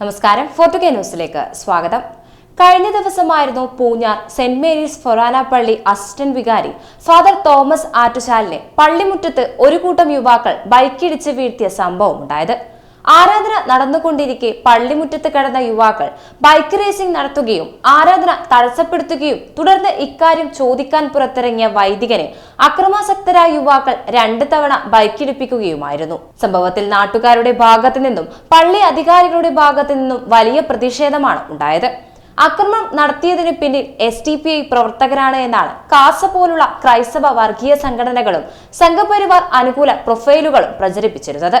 നമസ്കാരം. ഫോർട്ടുകെ ന്യൂസിലേക്ക് സ്വാഗതം. കഴിഞ്ഞ ദിവസമായിരുന്നു പൂഞ്ഞാർ സെന്റ് മേരീസ് ഫൊറാന പള്ളി അസിസ്റ്റന്റ് വികാരി ഫാദർ തോമസ് ആറ്റുചാലിനെ പള്ളിമുറ്റത്ത് ഒരു കൂട്ടം യുവാക്കൾ ബൈക്കിടിച്ച് വീഴ്ത്തിയ സംഭവം ഉണ്ടായത് ആരാധന നടന്നുകൊണ്ടിരിക്കെ പള്ളിമുറ്റത്ത് കിടന്ന യുവാക്കൾ ബൈക്ക് റേസിംഗ് നടത്തുകയും ആരാധന തടസ്സപ്പെടുത്തുകയും തുടർന്ന് ഇക്കാര്യം ചോദിക്കാൻ പുറത്തിറങ്ങിയ വൈദികനെ അക്രമാസക്തരായ യുവാക്കൾ രണ്ട് തവണ ബൈക്കിടിപ്പിക്കുകയുമായിരുന്നു. സംഭവത്തിൽ നാട്ടുകാരുടെ ഭാഗത്തു നിന്നും പള്ളി അധികാരികളുടെ ഭാഗത്തു നിന്നും വലിയ പ്രതിഷേധമാണ് ഉണ്ടായത്. അക്രമം നടത്തിയതിന് പിന്നിൽ എസ് ടി പി ഐ പ്രവർത്തകരാണ് എന്നാണ് കാസ പോലുള്ള ക്രൈസ്തവ വർഗീയ സംഘടനകളും സംഘപരിവാർ അനുകൂല പ്രൊഫൈലുകളും പ്രചരിപ്പിച്ചിരുന്നത്.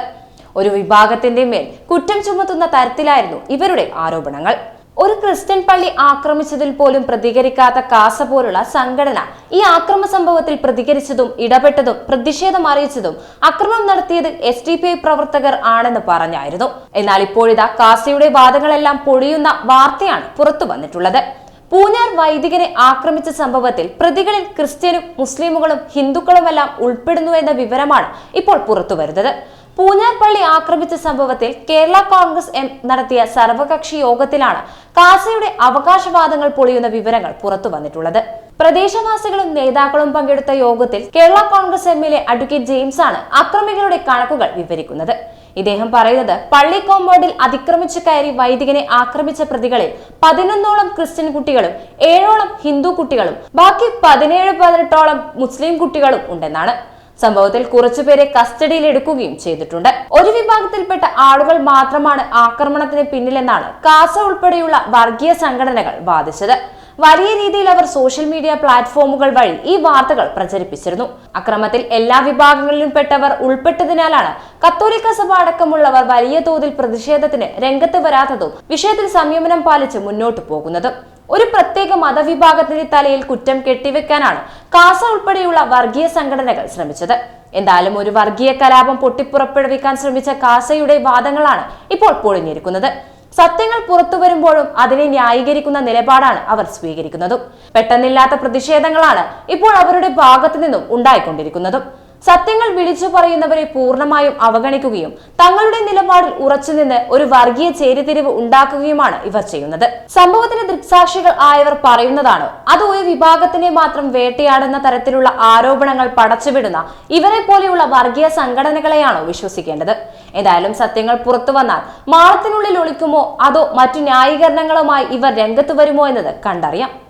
ഒരു വിഭാഗത്തിന്റെ മേൽ കുറ്റം ചുമത്തുന്ന തരത്തിലായിരുന്നു ഇവരുടെ ആരോപണങ്ങൾ. ഒരു ക്രിസ്ത്യൻ പള്ളി ആക്രമിച്ചതിൽ പോലും പ്രതികരിക്കാത്ത കാസ പോലുള്ള സംഘടന ഈ ആക്രമ സംഭവത്തിൽ പ്രതികരിച്ചതും ഇടപെട്ടതും പ്രതിഷേധം അറിയിച്ചതും അക്രമം നടത്തിയത് എസ് ഡി പി ഐ പ്രവർത്തകർ ആണെന്ന് പറഞ്ഞായിരുന്നു. എന്നാൽ ഇപ്പോഴിതാ കാസയുടെ വാദങ്ങളെല്ലാം പൊളിയുന്ന വാർത്തയാണ് പുറത്തു വന്നിട്ടുള്ളത്. പൂഞ്ഞാർ വൈദികനെ ആക്രമിച്ച സംഭവത്തിൽ പ്രതികളിൽ ക്രിസ്ത്യനും മുസ്ലിമുകളും ഹിന്ദുക്കളുമെല്ലാം ഉൾപ്പെടുന്നു എന്ന വിവരമാണ് ഇപ്പോൾ പുറത്തുവരുന്നത് പൂഞ്ഞാർ പള്ളി ആക്രമിച്ച സംഭവത്തിൽ കേരള കോൺഗ്രസ് എം നടത്തിയ സർവകക്ഷി യോഗത്തിലാണ് കാസയുടെ അവകാശവാദങ്ങൾ പൊളിയുന്ന വിവരങ്ങൾ പുറത്തു വന്നിട്ടുള്ളത്. പ്രദേശവാസികളും നേതാക്കളും പങ്കെടുത്ത യോഗത്തിൽ Kerala Congress M L A advocate James ആണ് അക്രമികളുടെ കണക്കുകൾ വിവരിക്കുന്നത്. ഇദ്ദേഹം പറയുന്നത് പള്ളി കോമ്പൗണ്ടിൽ അതിക്രമിച്ചു കയറി വൈദികനെ ആക്രമിച്ച പ്രതികളിൽ പതിനൊന്നോളം ക്രിസ്ത്യൻ കുട്ടികളും ഏഴോളം ഹിന്ദു കുട്ടികളും ബാക്കി പതിനേഴ് പതിനെട്ടോളം മുസ്ലിം കുട്ടികളും ഉണ്ടെന്നാണ്. സംഭവത്തിൽ കുറച്ചുപേരെ കസ്റ്റഡിയിൽ എടുക്കുകയും ചെയ്തിട്ടുണ്ട്. ഒരു വിഭാഗത്തിൽപ്പെട്ട ആളുകൾ മാത്രമാണ് ആക്രമണത്തിന് പിന്നിലെന്നാണ് കാസ ഉൾപ്പെടെയുള്ള വർഗീയ സംഘടനകൾ വാദിച്ചത്. വലിയ രീതിയിൽ അവർ സോഷ്യൽ മീഡിയ പ്ലാറ്റ്ഫോമുകൾ വഴി ഈ വാർത്തകൾ പ്രചരിപ്പിച്ചിരുന്നു. അക്രമത്തിൽ എല്ലാ വിഭാഗങ്ങളിലും പെട്ടവർ ഉൾപ്പെട്ടതിനാലാണ് കത്തോലിക്ക സഭ അടക്കമുള്ളവർ വലിയ തോതിൽ പ്രതിഷേധത്തിന് രംഗത്ത് വരാത്തതും വിഷയത്തിൽ സംയമനം പാലിച്ച് മുന്നോട്ടു പോകുന്നതും. ഒരു പ്രത്യേക മതവിഭാഗത്തിന്റെ തലയിൽ കുറ്റം കെട്ടിവെക്കാനാണ് കാസ ഉൾപ്പെടെയുള്ള വർഗീയ സംഘടനകൾ ശ്രമിച്ചത്. എന്തായാലും ഒരു വർഗീയ കലാപം പൊട്ടിപ്പുറപ്പെടുവിക്കാൻ ശ്രമിച്ച കാസയുടെ വാദങ്ങളാണ് ഇപ്പോൾ പൊളിഞ്ഞിരിക്കുന്നത്. സത്യങ്ങൾ പുറത്തു വരുമ്പോഴും അതിനെ ന്യായീകരിക്കുന്ന നിലപാടാണ് അവർ സ്വീകരിക്കുന്നതും. പെട്ടെന്നില്ലാത്ത പ്രതിഷേധങ്ങളാണ് ഇപ്പോൾ അവരുടെ ഭാഗത്തു നിന്നും ഉണ്ടായിക്കൊണ്ടിരിക്കുന്നതും. സത്യങ്ങൾ വിളിച്ചു പറയുന്നവരെ പൂർണമായും അവഗണിക്കുകയും തങ്ങളുടെ നിലപാടിൽ ഉറച്ചുനിന്ന് ഒരു വർഗീയ ചേരിതിരിവ് ഉണ്ടാക്കുകയുമാണ് ഇവർ ചെയ്യുന്നത്. സംഭവത്തിന് ദൃക്സാക്ഷികൾ ആയവർ പറയുന്നതാണ് അത് ഒരു വിഭാഗത്തിനെ മാത്രം വേട്ടയാടുന്ന തരത്തിലുള്ള ആരോപണങ്ങൾ പടച്ചുവിടുന്ന ഇവരെ പോലെയുള്ള വർഗീയ സംഘടനകളെയാണോ വിശ്വസിക്കേണ്ടത്? ഏതായാലും സത്യങ്ങൾ പുറത്തു വന്നാൽ മാളത്തിനുള്ളിൽ ഒളിക്കുമോ? അതോ മറ്റു ന്യായീകരണങ്ങളുമായി ഇവർ രംഗത്ത് വരുമോ എന്നത് കണ്ടറിയാം.